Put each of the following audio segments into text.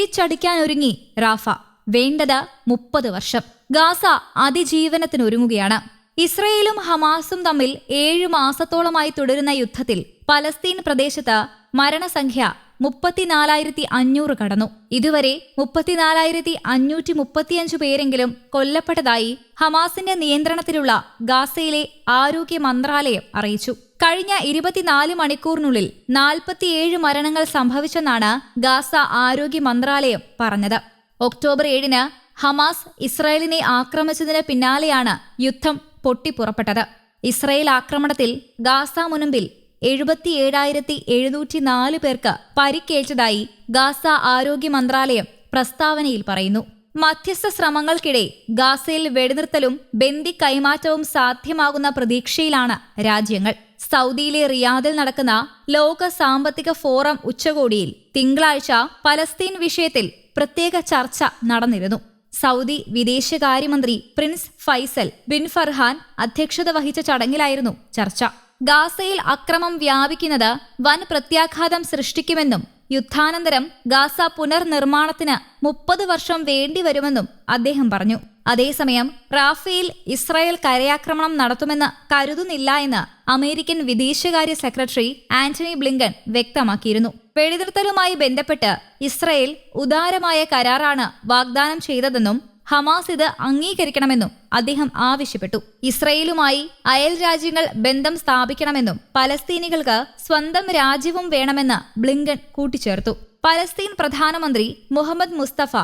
തിരിച്ചടിക്കാനൊരുങ്ങി Rafah. വേണ്ടത് മുപ്പത് വർഷം. ഗാസ അതിജീവനത്തിനൊരുങ്ങുകയാണ്. ഇസ്രയേലും ഹമാസും തമ്മിൽ ഏഴു മാസത്തോളമായി തുടരുന്ന യുദ്ധത്തിൽ പലസ്തീൻ പ്രദേശത്ത് മരണസംഖ്യ മുപ്പത്തിനാലായിരത്തി അഞ്ഞൂറ് കടന്നു. ഇതുവരെ മുപ്പത്തിനാലായിരത്തി അഞ്ഞൂറ്റി മുപ്പത്തിയഞ്ചു പേരെങ്കിലും കൊല്ലപ്പെട്ടതായി ഹമാസിന്റെ നിയന്ത്രണത്തിലുള്ള ഗാസയിലെ ആരോഗ്യ മന്ത്രാലയം അറിയിച്ചു. കഴിഞ്ഞ ഇരുപത്തിനാല് മണിക്കൂറിനുള്ളിൽ നാൽപ്പത്തിയേഴ് മരണങ്ങൾ സംഭവിച്ചെന്നാണ് ഗാസ ആരോഗ്യ മന്ത്രാലയം പറഞ്ഞത്. ഒക്ടോബർ ഏഴിന് ഹമാസ് ഇസ്രായേലിനെ ആക്രമിച്ചതിന് പിന്നാലെയാണ് യുദ്ധം പൊട്ടിപ്പുറപ്പെട്ടത്. ഇസ്രായേൽ ആക്രമണത്തിൽ ഗാസ മുനമ്പിൽ എഴുപത്തിയേഴായിരത്തി എഴുന്നൂറ്റി നാല് പേർക്ക് പരിക്കേറ്റതായി ഗാസ ആരോഗ്യ മന്ത്രാലയം പ്രസ്താവനയിൽ പറയുന്നു. മധ്യസ്ഥ ശ്രമങ്ങൾക്കിടെ ഗാസയിൽ വെടിനിർത്തലും ബന്ദി കൈമാറ്റവും സാധ്യമാകുന്ന പ്രതീക്ഷയിലാണ് രാജ്യങ്ങൾ. സൗദിയിലെ റിയാദിൽ നടക്കുന്ന ലോക സാമ്പത്തിക ഫോറം ഉച്ചകോടിയിൽ തിങ്കളാഴ്ച പലസ്തീൻ വിഷയത്തിൽ പ്രത്യേക ചർച്ച നടന്നിരുന്നു. സൗദി വിദേശകാര്യമന്ത്രി പ്രിൻസ് ഫൈസൽ ബിൻ ഫർഹാൻ അധ്യക്ഷത വഹിച്ച ചടങ്ങിലായിരുന്നു ചർച്ച. ഗാസയിൽ അക്രമം വ്യാപിക്കുന്നത് വൻ പ്രത്യാഘാതം സൃഷ്ടിക്കുമെന്നും യുദ്ധാനന്തരം ഗാസ പുനർനിർമ്മാണത്തിന് മുപ്പത് വർഷം വേണ്ടിവരുമെന്നും അദ്ദേഹം പറഞ്ഞു. അതേസമയം റാഫേൽ ഇസ്രായേൽ കരയാക്രമണം നടത്തുമെന്ന് കരുതുന്നില്ല എന്ന് അമേരിക്കൻ വിദേശകാര്യ സെക്രട്ടറി ആന്റണി ബ്ലിങ്കൻ വ്യക്തമാക്കിയിരുന്നു. വെടിനിർത്തലുമായി ബന്ധപ്പെട്ട് ഇസ്രായേൽ ഉദാരമായ കരാറാണ് വാഗ്ദാനം ചെയ്തതെന്നും ഹമാസ് ഇത് അംഗീകരിക്കണമെന്നും അദ്ദേഹം ആവശ്യപ്പെട്ടു. ഇസ്രയേലുമായി അയൽ രാജ്യങ്ങൾ ബന്ധം സ്ഥാപിക്കണമെന്നും പലസ്തീനികൾക്ക് സ്വന്തം രാജ്യവും വേണമെന്ന് ബ്ലിങ്കൺ കൂട്ടിച്ചേർത്തു. പലസ്തീൻ പ്രധാനമന്ത്രി മുഹമ്മദ് മുസ്തഫ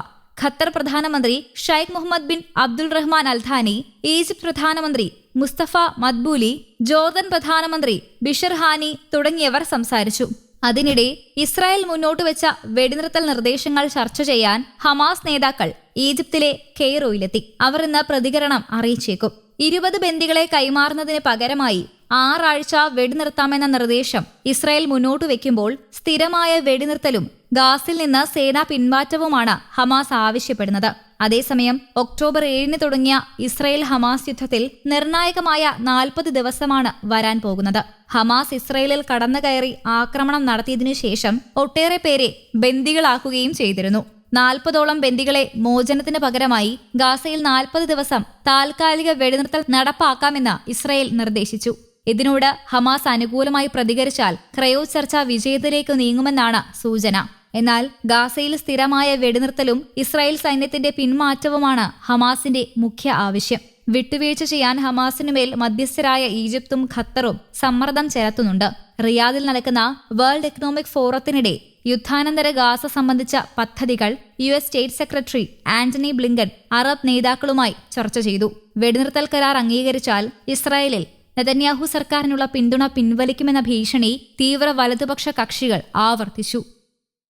ഖത്തർ പ്രധാനമന്ത്രി Sheikh Mohammed bin Abdul Rahman Al Thani Egypt പ്രധാനമന്ത്രി മുസ്തഫ മദ്ബൂലി ജോർദൻ പ്രധാനമന്ത്രി ബിഷർ ഹാനി തുടങ്ങിയവർ സംസാരിച്ചു. അതിനിടെ ഇസ്രായേൽ മുന്നോട്ട് വെച്ച വെടിനിർത്തൽ നിർദ്ദേശങ്ങൾ ചർച്ച ചെയ്യാൻ ഹമാസ് നേതാക്കൾ ഈജിപ്തിലെ കെയ്റോയിലെത്തി. അവർ ഇന്ന് പ്രതികരണം അറിയിച്ചേക്കും. ഇരുപത് ബന്ദികളെ കൈമാറുന്നതിന് പകരമായി ആറാഴ്ച വെടിനിർത്താമെന്ന നിർദ്ദേശം ഇസ്രായേൽ മുന്നോട്ട് വെക്കുമ്പോൾ സ്ഥിരമായ വെടിനിർത്തലും ഗാസിൽ നിന്ന് സേനാ പിന്മാറ്റവുമാണ് ഹമാസ് ആവശ്യപ്പെടുന്നത്. അതേസമയം ഒക്ടോബർ ഏഴിന് തുടങ്ങിയ ഇസ്രയേൽ ഹമാസ് യുദ്ധത്തിൽ നിർണായകമായ നാൽപ്പത് ദിവസമാണ് വരാൻ പോകുന്നത്. ഹമാസ് ഇസ്രയേലിൽ കടന്നുകയറി ആക്രമണം നടത്തിയതിനു ശേഷം ഒട്ടേറെ പേരെ ബന്ദികളാക്കുകയും ചെയ്തിരുന്നു. നാൽപ്പതോളം ബന്ദികളെ മോചനത്തിന് പകരമായി ഗാസയിൽ നാൽപ്പത് ദിവസം താൽക്കാലിക വെടിനിർത്തൽ നടപ്പാക്കാമെന്ന് ഇസ്രയേൽ നിർദ്ദേശിച്ചു. ഇതിനോട് ഹമാസ് അനുകൂലമായി പ്രതികരിച്ചാൽ ക്രയോ ചർച്ച വിജയത്തിലേക്ക് നീങ്ങുമെന്നാണ് സൂചന. എന്നാൽ ഗാസയിൽ സ്ഥിരമായ വെടിനിർത്തലും ഇസ്രായേൽ സൈന്യത്തിന്റെ പിന്മാറ്റവുമാണ് ഹമാസിന്റെ മുഖ്യ ആവശ്യം. വിട്ടുവീഴ്ച ചെയ്യാൻ ഹമാസിനുമേൽ മധ്യസ്ഥരായ ഈജിപ്തും ഖത്തറും സമ്മർദ്ദം ചെലുത്തുന്നുണ്ട്. റിയാദിൽ നടക്കുന്ന വേൾഡ് എക്കണോമിക് ഫോറത്തിനിടെ യുദ്ധാനന്തര ഗാസ സംബന്ധിച്ച പദ്ധതികൾ U S state secretary Antony Blinken Arab നേതാക്കളുമായി ചർച്ച ചെയ്തു. വെടിനിർത്തൽ കരാർ അംഗീകരിച്ചാൽ ഇസ്രായേലിൽ നെതന്യാഹു സർക്കാരിനുള്ള പിന്തുണ പിൻവലിക്കുമെന്ന ഭീഷണി തീവ്ര വലതുപക്ഷ കക്ഷികൾ ആവർത്തിച്ചു.